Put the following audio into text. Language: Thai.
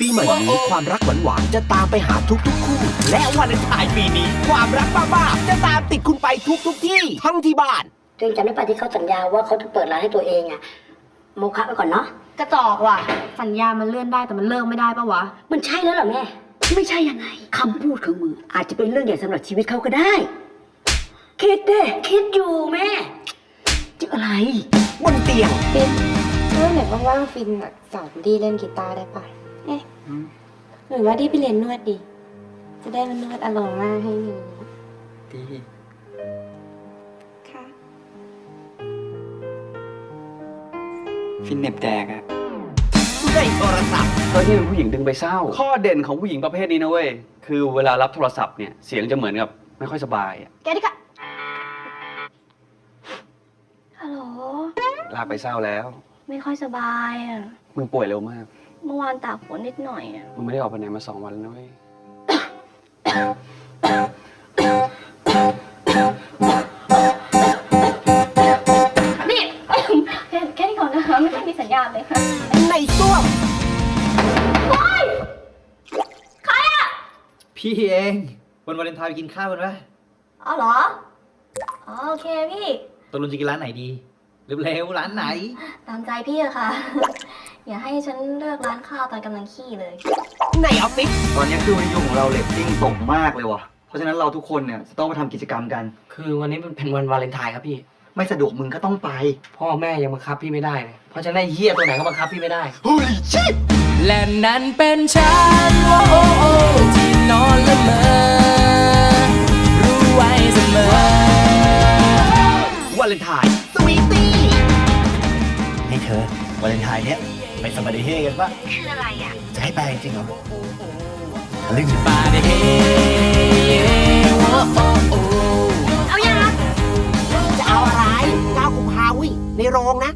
ปีใหม่นี้ความรักหวานๆจะตามไปหาทุกๆคู่ และวันเลนไทน์ปีนี้ ความรักบ้าๆจะตามติดคุณไปทุกๆที่ ทั้งที่บ้านตัวเองจำได้ปะที่เขาสัญญาว่าเขาจะเปิดร้านให้ตัวเองอะโมคะไปก่อนเนาะกระจอกว่ะ สัญญามันเลื่อนได้แต่มันเลิกไม่ได้ปะวะ มันใช่แล้วเหรอแม่ ไม่ใช่ยังไงคำพูดของมึงอาจจะเป็นเรื่องใหญ่สำหรับชีวิตเขาก็ได้ คิดเด้คิดอยู่แม่จะอะไร บนเตียงฟินเมื่อไหนว่างๆฟินอะสอนดีเล่นกีตาร์ได้ปะ เอ๊ะหรือว่าดีไปเรียนนวดดี จะได้มานวดอารมณ์มากให้หนูดีค่ะ ฟินเน็บแดกอะในโทรศัพท์ก็ที่เป็นผู้หญิงดึงไปเศร้า ข้อเด่นของผู้หญิงประเภทนี้นะเว้ย คือเวลารับโทรศัพท์เนี่ย เสียงจะเหมือนกับไม่ค่อยสบายอะแกดิค่ะ ฮัลโหล ลากไปเศร้าแล้ว ไม่ค่อยสบายอะ มึงป่วยเร็วมาก เมื่อวานตากฝนนิดหน่อยอะมึงไม่ได้ออกไปไหนมาสองวันแล้วนะเว้ย นี่ แค่แค่นี้ก่อนนะคะ ไม่ค่อยมีสัญญาณเลยค่ะในส้วมพี่เองวันวาเลนไทน์ไปกินข้าวกันไหมอ๋อเหรออ๋อโอเคพี่ ตกลงจะกินร้านไหนดีเร็วๆร้านไหน ตามใจพี่อะค่ะ อย่าให้ฉันเลิกร้านข้าวตอนกำลังขี้เลย ในออฟฟิศตอนนี้คือวิทยุของเราเรตติ้งตกมากเลยว่ะ เพราะฉะนั้นเราทุกคนเนี่ยจะต้องมาทำกิจกรรมกัน คือวันนี้มันเป็นวันวาเลนไทน์ครับพี่ ไม่สะดวกมึงก็ต้องไป พ่อแม่ยังบังคับพี่ไม่ได้เลยเพราะฉะนั้นไอ้เฮียตัวไหนก็บังคับพี่ไม่ได้เฮ้ยชิบและนั้นเป็นฉันโอ้โอ้โอ้ที่นอนละเมอรู้ไว้เสมอวาเลนไทน์สวีตี้นี่เธอวาเลนไทน์เนี้ย ไปสมาดิเฮกันปะคืออะไรอะ จะให้แปลจริงเหรอทะลึ่งบาดเฮโอ้โอ้โอ้จะเอาอะไร9กุมภาวิในโรงนะ